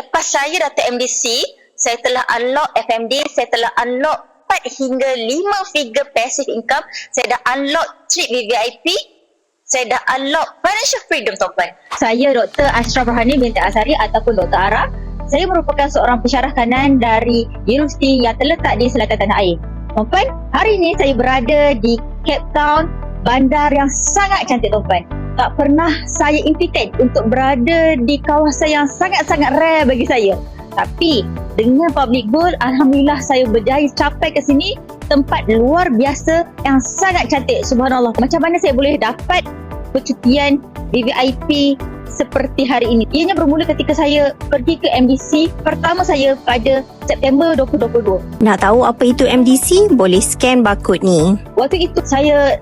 selepas saya datang MDC, saya telah unlock FMD, saya telah unlock 4 hingga 5 figure passive income, saya dah unlock trip VVIP, saya dah unlock financial freedom tuan-tuan. Saya Dr. Ashraf Rohani binti Asari ataupun Dr. Ara. Saya merupakan seorang pensyarah kanan dari universiti yang terletak di selatan tanah air. Tuan-tuan, hari ini saya berada di Cape Town, bandar yang sangat cantik tuan-tuan. Tak pernah saya impikan untuk berada di kawasan yang sangat-sangat rare bagi saya. Tapi dengan public goal, Alhamdulillah saya berjaya capai ke sini tempat luar biasa yang sangat cantik. Subhanallah. Macam mana saya boleh dapat percutian VVIP seperti hari ini. Ianya bermula ketika saya pergi ke MDC pertama saya pada September 2022. Nak tahu apa itu MDC? Boleh scan barcode ni. Waktu itu saya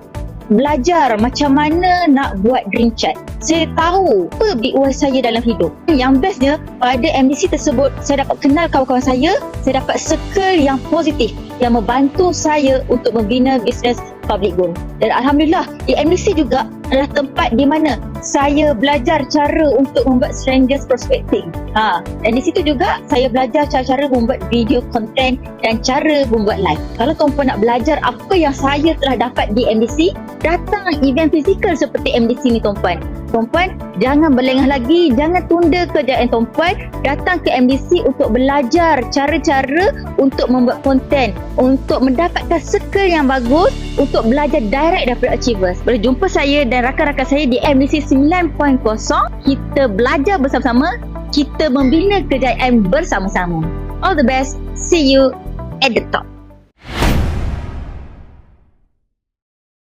belajar macam mana nak buat dream chat. Saya tahu apa big why saya dalam hidup. Yang bestnya pada MDC tersebut saya dapat kenal kawan-kawan saya, saya dapat circle yang positif yang membantu saya untuk membina bisnes public goal. Dan Alhamdulillah di MDC juga adalah tempat di mana saya belajar cara untuk membuat strangers prospecting. Ha, dan di situ juga saya belajar cara-cara membuat video content dan cara membuat live. Kalau tuan-puan nak belajar apa yang saya telah dapat di MDC, datang event fizikal seperti MDC ni tuan-puan. Tuan-puan, jangan berlengah lagi, jangan tunda kejayaan tuan-puan, datang ke MDC untuk belajar cara-cara untuk membuat konten, untuk mendapatkan circle yang bagus, untuk belajar direct daripada achievers. Boleh jumpa saya dan rakan-rakan saya di MDC 9.0. Kita belajar bersama-sama, kita membina kejayaan bersama-sama. All the best. See you at the top.